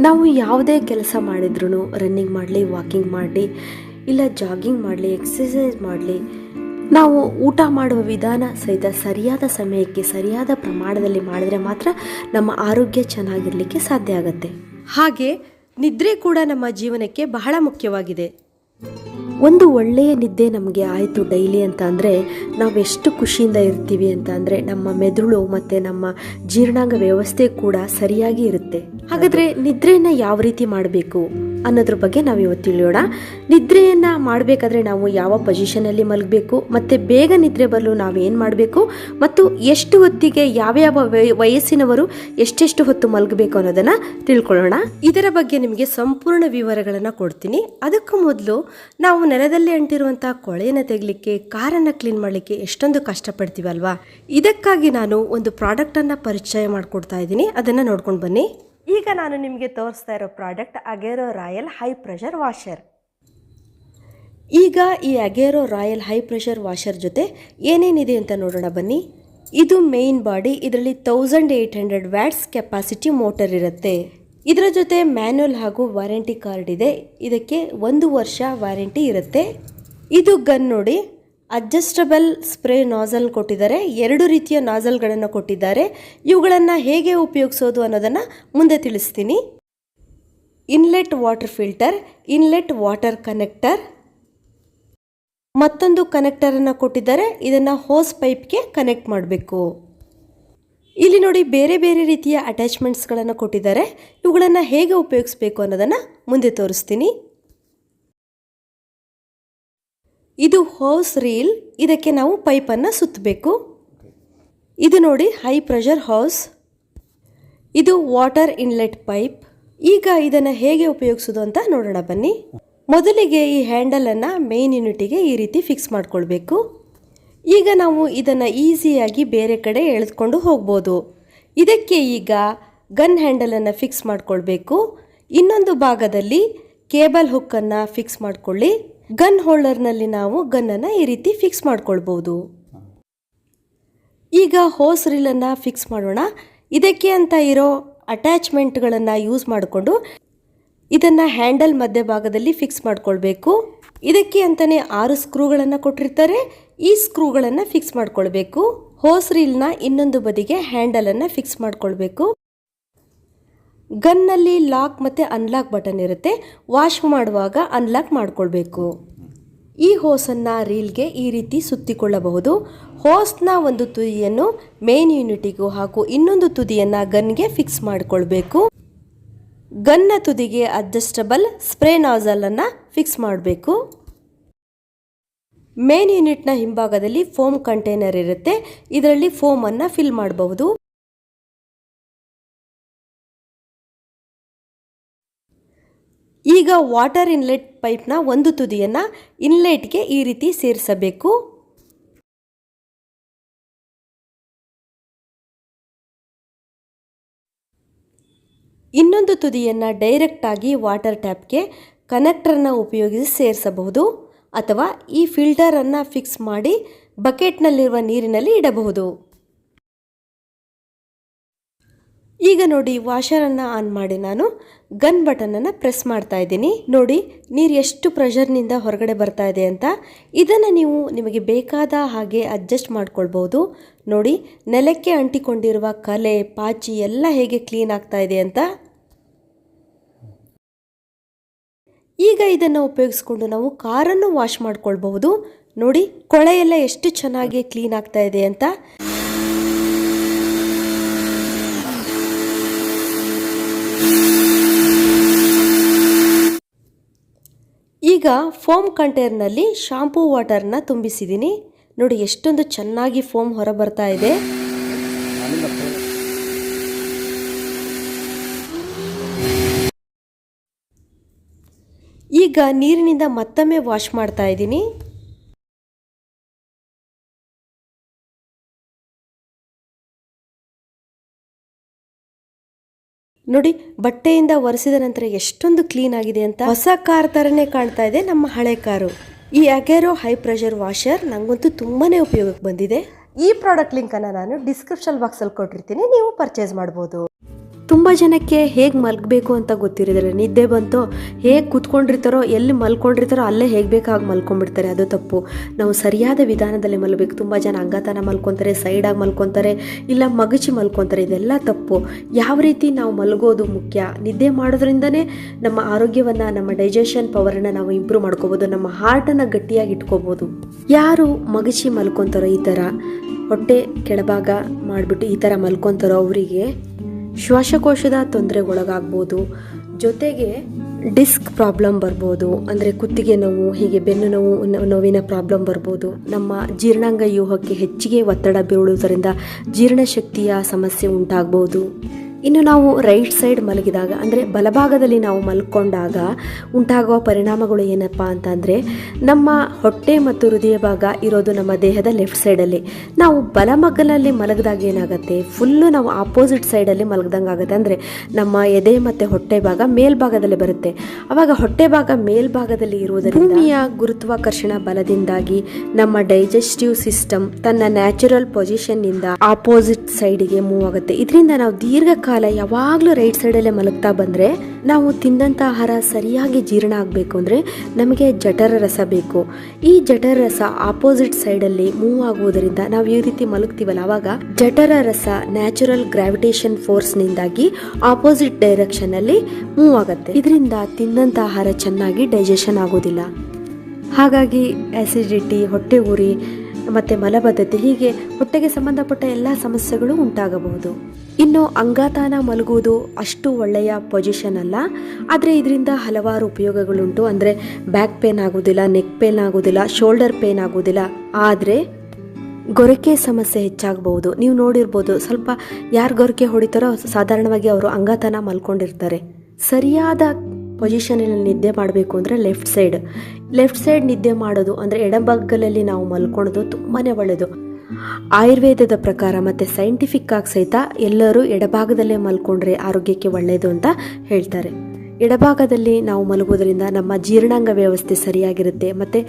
ನಾವು ಯಾವುದೇ ಕೆಲಸ ಮಾಡಿದ್ರು ರನ್ನಿಂಗ್ ಮಾಡಲಿ ವಾಕಿಂಗ್ ಮಾಡಲಿ, ಇಲ್ಲ ಜಾಗಿಂಗ್ ಮಾಡಲಿ ಎಕ್ಸಸೈಸ್ ಮಾಡಲಿ, ನಾವು ಊಟ ಮಾಡುವ ವಿಧಾನ ಸಹಿತ ಸರಿಯಾದ ಸಮಯಕ್ಕೆ, ಸರಿಯಾದ ಪ್ರಮಾಣದಲ್ಲಿ ಮಾಡಿದ್ರೆ ಮಾತ್ರ ನಮ್ಮ ಆರೋಗ್ಯ ಚೆನ್ನಾಗಿರಲಿಕ್ಕೆ ಸಾಧ್ಯ ಆಗುತ್ತೆ. ಹಾಗೆ ನಿದ್ರೆ ಕೂಡ ನಮ್ಮ ಜೀವನಕ್ಕೆ ಬಹಳ ಮುಖ್ಯವಾಗಿದೆ. ಒಂದು ಒಳ್ಳೆಯ ನಿದ್ದೆ ನಮಗೆ ಆಯಿತು ಡೈಲಿ ಅಂತ ಅಂದರೆ ನಾವು ಎಷ್ಟು ಖುಷಿಯಿಂದ ಇರ್ತೀವಿ ಅಂತ ಅಂದರೆ ನಮ್ಮ ಮೆದುಳು ಮತ್ತು ನಮ್ಮ ಜೀರ್ಣಾಂಗ ವ್ಯವಸ್ಥೆ ಕೂಡ ಸರಿಯಾಗಿ ಇರುತ್ತೆ. ಹಾಗಾದರೆ ನಿದ್ರೆಯನ್ನು ಯಾವ ರೀತಿ ಮಾಡಬೇಕು? ಅನ್ನೋದ್ರ ಬಗ್ಗೆ ನಾವು ಇವತ್ತು ತಿಳಿಯೋಣ. ನಿದ್ರೆಯನ್ನು ಮಾಡಬೇಕಾದ್ರೆ ನಾವು ಯಾವ ಪೊಸಿಷನಲ್ಲಿ ಮಲಗಬೇಕು, ಮತ್ತು ಬೇಗ ನಿದ್ರೆ ಬರಲು ನಾವು ಏನು ಮಾಡಬೇಕು, ಮತ್ತು ಎಷ್ಟು ಹೊತ್ತಿಗೆ ಯಾವ್ಯಾವ ವಯ- ವಯಸ್ಸಿನವರು ಎಷ್ಟೆಷ್ಟು ಹೊತ್ತು ಮಲಗಬೇಕು ಅನ್ನೋದನ್ನು ತಿಳ್ಕೊಳ್ಳೋಣ. ಇದರ ಬಗ್ಗೆ ನಿಮಗೆ ಸಂಪೂರ್ಣ ವಿವರಗಳನ್ನು ಕೊಡ್ತೀನಿ. ಅದಕ್ಕೂ ಮೊದಲು ನಾವು ನೆಲದಲ್ಲಿ ಅಂಟಿರುವಂಥ ಕೊಳೆಯನ್ನು ತೆಗಲಿಕ್ಕೆ, ಕಾರನ್ನು ಕ್ಲೀನ್ ಮಾಡಲಿಕ್ಕೆ ಎಷ್ಟೊಂದು ಕಷ್ಟಪಡ್ತೀವಲ್ವಾ? ಇದಕ್ಕಾಗಿ ನಾನು ಒಂದು ಪ್ರಾಡಕ್ಟನ್ನು ಪರಿಚಯ ಮಾಡಿಕೊಡ್ತಾ ಇದ್ದೀನಿ. ಅದನ್ನು ನೋಡ್ಕೊಂಡು ಬನ್ನಿ. ಈಗ ನಾನು ನಿಮಗೆ ತೋರಿಸ್ತಾ ಇರೋ product Agaro royal high pressure washer. ಈಗ ಈ Agaro royal high pressure washer ಜೊತೆ ಏನೇನಿದೆ ಅಂತ ನೋಡೋಣ ಬನ್ನಿ. ಇದು ಮೇಯ್ನ್ ಬಾಡಿ, ಇದರಲ್ಲಿ thousand eight hundred watts capacity motor ಇರುತ್ತೆ. ಇದರ ಜೊತೆ ಮ್ಯಾನ್ಯಲ್ ಹಾಗೂ ವಾರಂಟಿ ಕಾರ್ಡ್ ಇದೆ. ಇದಕ್ಕೆ ಒಂದು ವರ್ಷ ವಾರಂಟಿ ಇರುತ್ತೆ. ಇದು ಗನ್ ನೋಡಿ ಅಡ್ಜಸ್ಟಬಲ್ ಸ್ಪ್ರೇ ನಾಸಲ್ ಕೊಟ್ಟಿದ್ದಾರೆ. ಎರಡು ರೀತಿಯ ನಾಸಲ್ಗಳನ್ನು ಕೊಟ್ಟಿದ್ದಾರೆ. ಇವುಗಳನ್ನು ಹೇಗೆ ಉಪಯೋಗಿಸೋದು ಅನ್ನೋದನ್ನು ಮುಂದೆ ತಿಳಿಸ್ತೀನಿ. Inlet water filter, inlet water connector. ಮತ್ತೊಂದು ಕನೆಕ್ಟರನ್ನು ಕೊಟ್ಟಿದ್ದಾರೆ. ಇದನ್ನು ಹೋಸ್ ಪೈಪ್ಗೆ ಕನೆಕ್ಟ್ ಮಾಡಬೇಕು. ಇಲ್ಲಿ ನೋಡಿ ಬೇರೆ ಬೇರೆ ರೀತಿಯ ಅಟ್ಯಾಚ್ಮೆಂಟ್ಸ್ಗಳನ್ನು ಕೊಟ್ಟಿದ್ದಾರೆ. ಇವುಗಳನ್ನು ಹೇಗೆ ಉಪಯೋಗಿಸ್ಬೇಕು ಅನ್ನೋದನ್ನು ಮುಂದೆ ತೋರಿಸ್ತೀನಿ. ಇದು ಹೌಸ್ ರೀಲ್ ಇದಕ್ಕೆ ನಾವು ಪೈಪನ್ನು ಸುತ್ತಬೇಕು ಇದು ನೋಡಿ ಹೈ ಪ್ರೆಷರ್ ಹೌಸ್ ಇದು ವಾಟರ್ ಇನ್ಲೆಟ್ ಪೈಪ್ ಈಗ ಇದನ್ನು ಹೇಗೆ ಉಪಯೋಗಿಸೋದು ಅಂತ ನೋಡೋಣ ಬನ್ನಿ. ಮೊದಲಿಗೆ ಈ ಹ್ಯಾಂಡಲನ್ನು ಮೇನ್ ಯೂನಿಟಿಗೆ ಈ ರೀತಿ ಫಿಕ್ಸ್ ಮಾಡಿಕೊಳ್ಬೇಕು. ಈಗ ನಾವು ಇದನ್ನು ಈಸಿಯಾಗಿ ಬೇರೆ ಕಡೆ ಎಳೆದುಕೊಂಡು ಹೋಗ್ಬೋದು. ಇದಕ್ಕೆ ಈಗ ಗನ್ ಹ್ಯಾಂಡಲನ್ನು ಫಿಕ್ಸ್ ಮಾಡಿಕೊಳ್ಬೇಕು. ಇನ್ನೊಂದು ಭಾಗದಲ್ಲಿ ಕೇಬಲ್ ಹುಕ್ಕನ್ನು ಫಿಕ್ಸ್ ಮಾಡ್ಕೊಳ್ಳಿ. ಗನ್ ಹೋಲ್ಡರ್ನಲ್ಲಿ ನಾವು ಗನ್ನನ್ನು ಈ ರೀತಿ ಫಿಕ್ಸ್ ಮಾಡ್ಕೊಳ್ಬೋದು. ಈಗ ಹೋಸ್ ರೀಲನ್ನು ಫಿಕ್ಸ್ ಮಾಡೋಣ. ಇದಕ್ಕೆ ಅಂತ ಇರೋ ಅಟ್ಯಾಚ್ಮೆಂಟ್ಗಳನ್ನು ಯೂಸ್ ಮಾಡಿಕೊಂಡು ಇದನ್ನು ಹ್ಯಾಂಡಲ್ ಮಧ್ಯಭಾಗದಲ್ಲಿ ಫಿಕ್ಸ್ ಮಾಡಿಕೊಳ್ಬೇಕು. ಇದಕ್ಕೆ ಅಂತಲೇ ಆರು ಸ್ಕ್ರೂಗಳನ್ನು ಕೊಟ್ಟಿರ್ತಾರೆ. ಈ ಸ್ಕ್ರೂಗಳನ್ನು ಫಿಕ್ಸ್ ಮಾಡಿಕೊಳ್ಬೇಕು. ಹೋಸ್ ರೀಲ್ನ ಇನ್ನೊಂದು ಬದಿಗೆ ಹ್ಯಾಂಡಲನ್ನು ಫಿಕ್ಸ್ ಮಾಡ್ಕೊಳ್ಬೇಕು. ಗನ್ನಲ್ಲಿ ಲಾಕ್ ಮತ್ತು ಅನ್ಲಾಕ್ ಬಟನ್ ಇರುತ್ತೆ. ವಾಶ್ ಮಾಡುವಾಗ ಅನ್ಲಾಕ್ ಮಾಡಿಕೊಳ್ಬೇಕು. ಈ ಹೋಸನ್ನು ರೀಲ್ಗೆ ಈ ರೀತಿ ಸುತ್ತಿಕೊಳ್ಳಬಹುದು. ಹೋಸ್ನ ಒಂದು ತುದಿಯನ್ನು ಮೇನ್ ಯೂನಿಟಿಗೂ ಹಾಗೂ ಇನ್ನೊಂದು ತುದಿಯನ್ನು ಗನ್ಗೆ ಫಿಕ್ಸ್ ಮಾಡಿಕೊಳ್ಬೇಕು. ಗನ್ನ ತುದಿಗೆ ಅಡ್ಜಸ್ಟಬಲ್ ಸ್ಪ್ರೇ ನಾಸಲನ್ನು ಫಿಕ್ಸ್ ಮಾಡಬೇಕು. ಮೇನ್ ಯೂನಿಟ್ನ ಹಿಂಭಾಗದಲ್ಲಿ ಫೋಮ್ ಕಂಟೈನರ್ ಇರುತ್ತೆ. ಇದರಲ್ಲಿ ಫೋಮನ್ನು ಫಿಲ್ ಮಾಡಬಹುದು. ಈಗ ವಾಟರ್ ಇನ್ಲೆಟ್ ಪೈಪ್ನ ಒಂದು ತುದಿಯನ್ನು ಇನ್ಲೆಟ್ಗೆ ಈ ರೀತಿ ಸೇರಿಸಬೇಕು. ಇನ್ನೊಂದು ತುದಿಯನ್ನು ಡೈರೆಕ್ಟಾಗಿ ವಾಟರ್ ಟ್ಯಾಪ್ಗೆ ಕನೆಕ್ಟರನ್ನು ಉಪಯೋಗಿಸಿ ಸೇರಿಸಬಹುದು ಅಥವಾ ಈ ಫಿಲ್ಟರನ್ನು ಫಿಕ್ಸ್ ಮಾಡಿ ಬಕೆಟ್ನಲ್ಲಿರುವ ನೀರಿನಲ್ಲಿ ಇಡಬಹುದು. ಈಗ ನೋಡಿ ವಾಷರನ್ನು ಆನ್ ಮಾಡಿ ನಾನು. ಗನ್ ಬಟನನ್ನು ಪ್ರೆಸ್ ಮಾಡ್ತಾ ಇದ್ದೀನಿ. ನೋಡಿ, ನೀರು ಎಷ್ಟು ಪ್ರೆಷರ್ನಿಂದ ಹೊರಗಡೆ ಬರ್ತಾ ಇದೆ ಅಂತ. ಇದನ್ನು ನೀವು ನಿಮಗೆ ಬೇಕಾದ ಹಾಗೆ ಅಡ್ಜಸ್ಟ್ ಮಾಡ್ಕೊಳ್ಬೋದು. ನೋಡಿ, ನೆಲಕ್ಕೆ ಅಂಟಿಕೊಂಡಿರುವ ಕಲೆ, ಪಾಚಿ ಎಲ್ಲ ಹೇಗೆ ಕ್ಲೀನ್ ಆಗ್ತಾ ಇದೆ ಅಂತ. ಈಗ ಇದನ್ನು ಉಪಯೋಗಿಸ್ಕೊಂಡು ನಾವು ಕಾರನ್ನು ವಾಶ್ ಮಾಡ್ಕೊಳ್ಬಹುದು. ನೋಡಿ ಕೊಳೆ ಎಲ್ಲ ಎಷ್ಟು ಚೆನ್ನಾಗಿ ಕ್ಲೀನ್ ಆಗ್ತಾ ಇದೆ ಅಂತ. ಈಗ ಫೋಮ್ ಕಂಟೈನರ್ನಲ್ಲಿ ಶಾಂಪೂ ವಾಟರ್ನ ತುಂಬಿಸಿದ್ದೀನಿ. ನೋಡಿ ಎಷ್ಟೊಂದು ಚೆನ್ನಾಗಿ ಫೋಮ್ ಹೊರ ಬರ್ತಾ ಇದೆ. ಈಗ ನೀರಿನಿಂದ ಮತ್ತೊಮ್ಮೆ ವಾಶ್ ಮಾಡ್ತಾ ಇದ್ದೀನಿ. ನೋಡಿ, ಬಟ್ಟೆಯಿಂದ ಒರೆಸಿದ ನಂತರ ಎಷ್ಟೊಂದು ಕ್ಲೀನ್ ಆಗಿದೆ ಅಂತ ಹೊಸ ಕಾರ್ ಥರನೇ ಕಾಣ್ತಾ ಇದೆ ನಮ್ಮ ಹಳೆ ಕಾರು. ಈ ಅಗೇರೋ ಹೈ ಪ್ರೆಷರ್ ವಾಷರ್ ನನಗಂತೂ ತುಂಬಾನೇ ಉಪಯೋಗಕ್ಕೆ ಬಂದಿದೆ. ಈ ಪ್ರಾಡಕ್ಟ್ ಲಿಂಕನ್ನು ನಾನು ಡಿಸ್ಕ್ರಿಪ್ಷನ್ ಬಾಕ್ಸಲ್ಲಿ ಕೊಟ್ಟಿರ್ತೀನಿ, ನೀವು ಪರ್ಚೇಸ್ ಮಾಡ್ಬೋದು. ತುಂಬ ಜನಕ್ಕೆ ಹೇಗೆ ಮಲ್ಗಬೇಕು ಅಂತ ಗೊತ್ತಿರೋದಿಲ್ಲ. ನಿದ್ದೆ ಬಂತು ಹೇಗೆ ಕೂತ್ಕೊಂಡಿರ್ತಾರೋ, ಎಲ್ಲಿ ಮಲ್ಕೊಂಡಿರ್ತಾರೋ ಅಲ್ಲೇ ಹೇಗೆ ಬೇಕಾಗಿ ಮಲ್ಕೊಂಡ್ಬಿಡ್ತಾರೆ. ಅದು ತಪ್ಪು. ನಾವು ಸರಿಯಾದ ವಿಧಾನದಲ್ಲಿ ಮಲ್ಬೇಕು ತುಂಬ ಜನ ಅಂಗತನ ಮಲ್ಕೊತಾರೆ ಸೈಡಾಗಿ ಮಲ್ಕೊತಾರೆ, ಇಲ್ಲ ಮಗಚಿ ಮಲ್ಕೊತಾರೆ. ಇದೆಲ್ಲ ತಪ್ಪು. ಯಾವ ರೀತಿ ನಾವು ಮಲಗೋದು ಮುಖ್ಯ? ನಿದ್ದೆ ಮಾಡೋದ್ರಿಂದನೇ ನಮ್ಮ ಆರೋಗ್ಯವನ್ನು, ನಮ್ಮ ಡೈಜೆಷನ್ ಪವರನ್ನು ನಾವು ಇಂಪ್ರೂವ್ ಮಾಡ್ಕೋಬೋದು. ನಮ್ಮ ಹಾರ್ಟನ್ನು ಗಟ್ಟಿಯಾಗಿ ಇಟ್ಕೋಬೋದು. ಯಾರು ಮಗಚಿ ಮಲ್ಕೊತಾರೋ ಈ ಥರ ಹೊಟ್ಟೆ ಕೆಳಭಾಗ ಮಾಡಿಬಿಟ್ಟು ಈ ಥರ ಮಲ್ಕೊತಾರೋ ಅವರಿಗೆ ಶ್ವಾಸಕೋಶದ ತೊಂದರೆಗೊಳಗಾಗ್ಬೋದು, ಜೊತೆಗೆ ಡಿಸ್ಕ್ ಪ್ರಾಬ್ಲಮ್ ಬರ್ಬೋದು, ಅಂದರೆ ಕುತ್ತಿಗೆ ನೋವು, ಹೀಗೆ ಬೆನ್ನು ನೋವು ನೋವಿನ ಪ್ರಾಬ್ಲಮ್ ಬರ್ಬೋದು. ನಮ್ಮ ಜೀರ್ಣಾಂಗ ವ್ಯೂಹಕ್ಕೆ ಹೆಚ್ಚಿಗೆ ಒತ್ತಡ ಬೀಳುವುದರಿಂದ ಜೀರ್ಣಶಕ್ತಿಯ ಸಮಸ್ಯೆ ಉಂಟಾಗ್ಬೋದು. ಇನ್ನು ನಾವು ರೈಟ್ ಸೈಡ್ ಮಲಗಿದಾಗ, ಅಂದರೆ ಬಲಭಾಗದಲ್ಲಿ ನಾವು ಮಲ್ಕೊಂಡಾಗ ಉಂಟಾಗುವ ಪರಿಣಾಮಗಳು ಏನಪ್ಪ ಅಂತಂದರೆ, ನಮ್ಮ ಹೊಟ್ಟೆ ಮತ್ತು ಹೃದಯ ಭಾಗ ಇರೋದು ನಮ್ಮ ದೇಹದ ಲೆಫ್ಟ್ ಸೈಡಲ್ಲಿ ನಾವು ಬಲಮಗ್ಗಲಲ್ಲಿ ಮಲಗಿದಾಗ ಏನಾಗುತ್ತೆ? ಫುಲ್ಲು ನಾವು ಆಪೋಸಿಟ್ ಸೈಡಲ್ಲಿ ಮಲಗ್ದಂಗೆ ಆಗುತ್ತೆ. ಅಂದರೆ ನಮ್ಮ ಎದೆ ಮತ್ತು ಹೊಟ್ಟೆ ಭಾಗ ಮೇಲ್ಭಾಗದಲ್ಲಿ ಬರುತ್ತೆ. ಆವಾಗ ಹೊಟ್ಟೆ ಭಾಗ ಮೇಲ್ಭಾಗದಲ್ಲಿ ಇರುವುದರಿಂದ ಭೂಮಿಯ ಗುರುತ್ವಾಕರ್ಷಣ ಬಲದಿಂದಾಗಿ ನಮ್ಮ ಡೈಜೆಸ್ಟಿವ್ ಸಿಸ್ಟಮ್ ತನ್ನ ನ್ಯಾಚುರಲ್ ಪೊಸಿಷನ್ನಿಂದ ಆಪೋಸಿಟ್ ಸೈಡಿಗೆ ಮೂವ್ ಆಗುತ್ತೆ. ಇದರಿಂದ ನಾವು ದೀರ್ಘಕಾಲ ಯಾವಾಗಲೂ ರೈಟ್ ಸೈಡಲ್ಲೇ ಮಲಗ್ತಾ ಬಂದರೆ ನಾವು ತಿಂದಂಥ ಆಹಾರ ಸರಿಯಾಗಿ ಜೀರ್ಣ ಆಗಬೇಕು ಅಂದರೆ ನಮಗೆ ಜಠರ ರಸ ಬೇಕು. ಈ ಜಠರ ರಸ ಆಪೋಸಿಟ್ ಸೈಡಲ್ಲಿ ಮೂವ್ ಆಗುವುದರಿಂದ ನಾವು ಈ ರೀತಿ ಮಲಗ್ತೀವಲ್ಲ, ಅವಾಗ ಜಠರ ರಸ ನ್ಯಾಚುರಲ್ ಗ್ರಾವಿಟೇಷನ್ ಫೋರ್ಸ್ನಿಂದಾಗಿ ಆಪೋಸಿಟ್ ಡೈರೆಕ್ಷನಲ್ಲಿ ಮೂವ್ ಆಗುತ್ತೆ. ಇದರಿಂದ ತಿಂದಂಥ ಆಹಾರ ಚೆನ್ನಾಗಿ ಡೈಜೆಷನ್ ಆಗೋದಿಲ್ಲ ಹಾಗಾಗಿ ಆ್ಯಸಿಡಿಟಿ ಹೊಟ್ಟೆ ಉರಿ ಮತ್ತು ಮಲಬದ್ಧತೆ ಹೀಗೆ ಹೊಟ್ಟೆಗೆ ಸಂಬಂಧಪಟ್ಟ ಎಲ್ಲ ಸಮಸ್ಯೆಗಳು ಉಂಟಾಗಬಹುದು. ಇನ್ನು ಅಂಗಾತಾನ ಮಲಗುವುದು ಅಷ್ಟು ಒಳ್ಳೆಯ ಪೊಸಿಷನ್ ಅಲ್ಲ. ಆದರೆ ಇದರಿಂದ ಹಲವಾರು ಉಪಯೋಗಗಳುಂಟು. ಅಂದರೆ ಬ್ಯಾಕ್ ಪೇನ್ ಆಗೋದಿಲ್ಲ ನೆಕ್ ಪೇನ್ ಆಗೋದಿಲ್ಲ ಶೋಲ್ಡರ್ ಪೇನ್ ಆಗೋದಿಲ್ಲ ಆದರೆ ಗೊರಕೆ ಸಮಸ್ಯೆ ಹೆಚ್ಚಾಗಬಹುದು. ನೀವು ನೋಡಿರ್ಬೋದು, ಸ್ವಲ್ಪ ಯಾರು ಗೊರಕೆ ಹೊಡಿತಾರೋ, ಸಾಧಾರಣವಾಗಿ ಅವರು ಅಂಗಾತನ ಮಲ್ಕೊಂಡಿರ್ತಾರೆ. ಸರಿಯಾದ ಪೊಸಿಷನಲ್ಲಿ ನಿದ್ದೆ ಮಾಡಬೇಕು ಅಂದರೆ ಲೆಫ್ಟ್ ಸೈಡ್ ಲೆಫ್ಟ್ ಸೈಡ್ ನಿದ್ದೆ ಮಾಡೋದು ಅಂದರೆ ಎಡಬಗ್ಗಲಲ್ಲಿ ನಾವು ಮಲ್ಕೊಳೋದು ತುಂಬಾ ಒಳ್ಳೆಯದು ಆಯುರ್ವೇದದ ಪ್ರಕಾರ ಮತ್ತು ಸೈಂಟಿಫಿಕ್ ಆಗಿ ಸಹಿತ ಎಲ್ಲರೂ ಎಡಭಾಗದಲ್ಲೇ ಮಲ್ಕೊಂಡ್ರೆ ಆರೋಗ್ಯಕ್ಕೆ ಒಳ್ಳೆಯದು ಅಂತ ಹೇಳ್ತಾರೆ. ಎಡಭಾಗದಲ್ಲಿ ನಾವು ಮಲಗೋದ್ರಿಂದ ನಮ್ಮ ಜೀರ್ಣಾಂಗ ವ್ಯವಸ್ಥೆ ಸರಿಯಾಗಿರುತ್ತೆ. ಮತ್ತು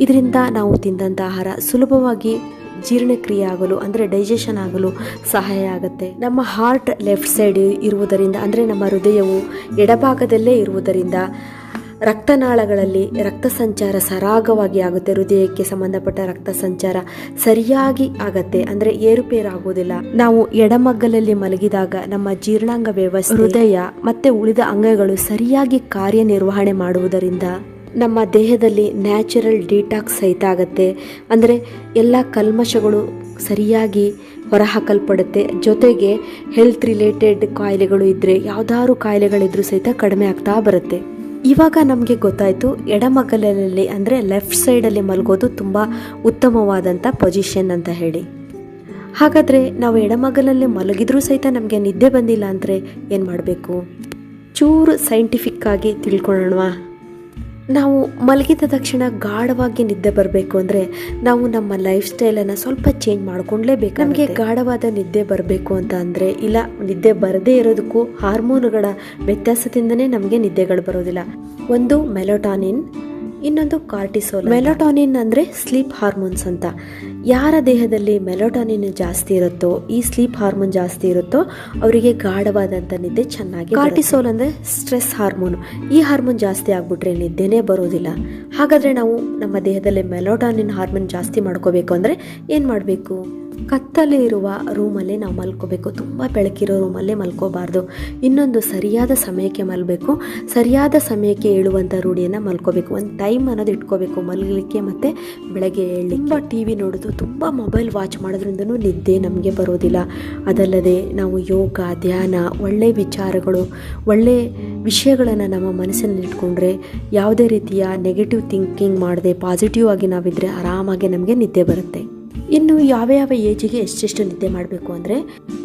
ಇದರಿಂದ ನಾವು ತಿಂದಂಥ ಆಹಾರ ಸುಲಭವಾಗಿ ಜೀರ್ಣಕ್ರಿಯೆ ಆಗಲು, ಅಂದರೆ ಡೈಜೆಷನ್ ಆಗಲು ಸಹಾಯ ಆಗುತ್ತೆ. ನಮ್ಮ ಹಾರ್ಟ್ ಲೆಫ್ಟ್ ಸೈಡ್ ಇರುವುದರಿಂದ, ಅಂದರೆ ನಮ್ಮ ಹೃದಯವು ಎಡಭಾಗದಲ್ಲೇ ಇರುವುದರಿಂದ ರಕ್ತನಾಳಗಳಲ್ಲಿ ರಕ್ತ ಸಂಚಾರ ಸರಾಗವಾಗಿ ಆಗುತ್ತೆ. ಹೃದಯಕ್ಕೆ ಸಂಬಂಧಪಟ್ಟ ರಕ್ತ ಸಂಚಾರ ಸರಿಯಾಗಿ ಆಗತ್ತೆ, ಅಂದರೆ ಏರುಪೇರಾಗುವುದಿಲ್ಲ. ನಾವು ಎಡಮಗ್ಗಲಲ್ಲಿ ಮಲಗಿದಾಗ ನಮ್ಮ ಜೀರ್ಣಾಂಗ ವ್ಯವಸ್ಥೆ, ಹೃದಯ ಮತ್ತೆ ಉಳಿದ ಅಂಗಗಳು ಸರಿಯಾಗಿ ಕಾರ್ಯನಿರ್ವಹಣೆ ಮಾಡುವುದರಿಂದ ನಮ್ಮ ದೇಹದಲ್ಲಿ ನ್ಯಾಚುರಲ್ ಡಿಟಾಕ್ಸ್ ಸಹಿತ ಆಗುತ್ತೆ. ಅಂದರೆ ಎಲ್ಲ ಕಲ್ಮಶಗಳು ಸರಿಯಾಗಿ ಹೊರಹಾಕಲ್ಪಡುತ್ತೆ. ಜೊತೆಗೆ ಹೆಲ್ತ್ ರಿಲೇಟೆಡ್ ಕಾಯಿಲೆಗಳು ಇದ್ದರೆ ಯಾವುದಾದ್ರು ಕಾಯಿಲೆಗಳಿದ್ರೂ ಸಹಿತ ಕಡಿಮೆ ಆಗ್ತಾ ಬರುತ್ತೆ. ಇವಾಗ ನಮಗೆ ಗೊತ್ತಾಯಿತು, ಎಡಮಗಲಲ್ಲಿ ಅಂದರೆ ಲೆಫ್ಟ್ ಸೈಡಲ್ಲಿ ಮಲಗೋದು ತುಂಬ ಉತ್ತಮವಾದಂಥ ಪೊಸಿಷನ್ ಅಂತ ಹೇಳಿ. ಹಾಗಾದರೆ ನಾವು ಎಡಮಗಲಲ್ಲಿ ಮಲಗಿದ್ರೂ ಸಹಿತ ನಮಗೆ ನಿದ್ದೆ ಬಂದಿಲ್ಲ ಅಂದರೆ ಏನು ಮಾಡಬೇಕು? ಚೂರು ಸೈಂಟಿಫಿಕ್ಕಾಗಿ ತಿಳ್ಕೊಳ್ಳೋಣವಾ? ನಾವು ಮಲಗಿದ ತಕ್ಷಣ ಗಾಢವಾಗಿ ನಿದ್ದೆ ಬರಬೇಕು ಅಂದರೆ ನಾವು ನಮ್ಮ ಲೈಫ್ ಸ್ಟೈಲನ್ನು ಸ್ವಲ್ಪ ಚೇಂಜ್ ಮಾಡ್ಕೊಂಡ್ಲೇಬೇಕು. ನಮಗೆ ಗಾಢವಾದ ನಿದ್ದೆ ಬರಬೇಕು ಅಂತ ಅಂದರೆ ಇಲ್ಲ ನಿದ್ದೆ ಬರದೇ ಇರೋದಕ್ಕೂ ಹಾರ್ಮೋನುಗಳ ವ್ಯತ್ಯಾಸದಿಂದನೇ ನಮಗೆ ನಿದ್ದೆಗಳು ಬರೋದಿಲ್ಲ. ಒಂದು ಮೆಲೋಟಾನಿನ್ ಇನ್ನೊಂದು ಕಾರ್ಟಿಸೋಲ್ ಮೆಲೋಟಾನಿನ್ ಅಂದರೆ ಸ್ಲೀಪ್ ಹಾರ್ಮೋನ್ಸ್ ಅಂತ. ಯಾರ ದೇಹದಲ್ಲಿ ಮೆಲೋಟಾನಿನ್ ಜಾಸ್ತಿ ಇರುತ್ತೋ ಈ ಸ್ಲೀಪ್ ಹಾರ್ಮೋನ್ ಜಾಸ್ತಿ ಇರುತ್ತೋ ಅವರಿಗೆ ಗಾಢವಾದಂಥ ನಿದ್ದೆ ಚೆನ್ನಾಗಿ ಕಾರ್ಟಿಸೋಲ್ ಅಂದರೆ ಸ್ಟ್ರೆಸ್ ಹಾರ್ಮೋನ್. ಈ ಹಾರ್ಮೋನ್ ಜಾಸ್ತಿ ಆಗ್ಬಿಟ್ರೆ ನಿದ್ದೆನೇ ಬರೋದಿಲ್ಲ. ಹಾಗಾದರೆ ನಾವು ನಮ್ಮ ದೇಹದಲ್ಲಿ ಮೆಲೋಟಾನಿನ್ ಹಾರ್ಮೋನ್ ಜಾಸ್ತಿ ಮಾಡ್ಕೋಬೇಕು ಅಂದರೆ ಏನು ಮಾಡಬೇಕು? ಕತ್ತಲೆ ಇರುವ ರೂಮಲ್ಲೇ ನಾವು ಮಲ್ಕೋಬೇಕು. ತುಂಬ ಬೆಳಕಿರೋ ರೂಮಲ್ಲೇ ಮಲ್ಕೋಬಾರ್ದು. ಇನ್ನೊಂದು ಸರಿಯಾದ ಸಮಯಕ್ಕೆ ಮಲಬೇಕು. ಸರಿಯಾದ ಸಮಯಕ್ಕೆ ಏಳುವಂಥ ರೂಢಿಯನ್ನು ಮಲ್ಕೋಬೇಕು. ಒಂದು ಟೈಮ್ ಅನ್ನೋದು ಇಟ್ಕೋಬೇಕು. ಮಲಗಲಿಕ್ಕೆ ಮತ್ತು ಬೆಳಗ್ಗೆ ಹೇಳಿ ತುಂಬ ಟಿ ವಿ ನೋಡೋದು, ತುಂಬ ಮೊಬೈಲ್ ವಾಚ್ ಮಾಡೋದ್ರಿಂದನೂ ನಿದ್ದೆ ನಮಗೆ ಬರೋದಿಲ್ಲ. ಅದಲ್ಲದೆ ನಾವು ಯೋಗ, ಧ್ಯಾನ, ಒಳ್ಳೆ ವಿಚಾರಗಳು, ಒಳ್ಳೆ ವಿಷಯಗಳನ್ನು ನಮ್ಮ ಮನಸ್ಸಿನಲ್ಲಿ ಇಟ್ಕೊಂಡ್ರೆ ಯಾವುದೇ ರೀತಿಯ ನೆಗೆಟಿವ್ ಥಿಂಕಿಂಗ್ ಮಾಡದೆ ಪಾಸಿಟಿವ್ ಆಗಿ ನಾವಿದ್ದರೆ ಆರಾಮಾಗಿ ನಮಗೆ ನಿದ್ದೆ ಬರುತ್ತೆ. ಇನ್ನು ಯಾವ ಯಾವ ಏಜಿಗೆ ಎಷ್ಟೆಷ್ಟು ನಿದ್ದೆ ಮಾಡಬೇಕು ಅಂದರೆ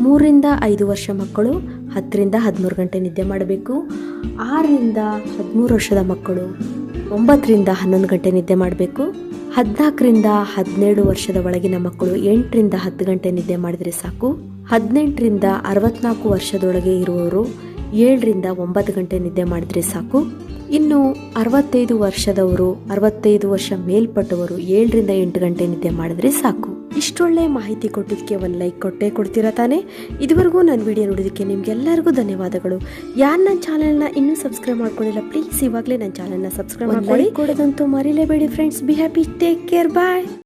ಮೂರರಿಂದ ಐದು ವರ್ಷ ಮಕ್ಕಳು, ಹತ್ತರಿಂದ ಹದಿಮೂರು ಗಂಟೆ ನಿದ್ದೆ ಮಾಡಬೇಕು, ಆರರಿಂದ ಹದಿಮೂರು ವರ್ಷದ ಮಕ್ಕಳು, ಒಂಬತ್ತರಿಂದ ಹನ್ನೊಂದು ಗಂಟೆ ನಿದ್ದೆ ಮಾಡಬೇಕು, ಹದಿನಾಲ್ಕರಿಂದ ಹದಿನೇಳು ವರ್ಷದ ಒಳಗಿನ ಮಕ್ಕಳು ಎಂಟರಿಂದ ಹತ್ತು ಗಂಟೆ ನಿದ್ದೆ ಮಾಡಿದರೆ ಸಾಕು, ಹದಿನೆಂಟರಿಂದ ಅರವತ್ನಾಲ್ಕು ವರ್ಷದೊಳಗೆ ಇರುವವರು ಏಳರಿಂದ ಒಂಬತ್ತು ಗಂಟೆ ನಿದ್ದೆ ಮಾಡಿದರೆ ಸಾಕು, ಇನ್ನು ಅರವತ್ತೈದು ವರ್ಷದವರು, ಅರವತ್ತೈದು ವರ್ಷ ಮೇಲ್ಪಟ್ಟವರು ಏಳರಿಂದ ಎಂಟು ಗಂಟೆ ನಿದ್ದೆ ಮಾಡಿದ್ರೆ ಸಾಕು. ಇಷ್ಟೊಳ್ಳೆ ಮಾಹಿತಿ ಕೊಟ್ಟಿದ್ದಕ್ಕೆ ಒಂದು ಲೈಕ್ ಕೊಟ್ಟೇ ಕೊಡ್ತೀರಾ ತಾನೇ? ಇದುವರೆಗೂ ನನ್ನ ವಿಡಿಯೋ ನೋಡೋದಕ್ಕೆ ನಿಮಗೆಲ್ಲರಿಗೂ ಧನ್ಯವಾದಗಳು. ಯಾರು ನನ್ನ ಚಾನಲ್ನ ಇನ್ನೂ ಸಬ್ಸ್ಕ್ರೈಬ್ ಮಾಡ್ಕೊಂಡಿಲ್ಲ ಪ್ಲೀಸ್ ಇವಾಗಲೇ ನನ್ನ ಚಾನಲ್ನ ಸಬ್ಸ್ಕ್ರೈಬ್ ಮಾಡ್ಕೊಳ್ಳಿ. ಕೊಡೋದಂತೂ ಮರಿಲೇಬೇಡಿ friends be happy take care bye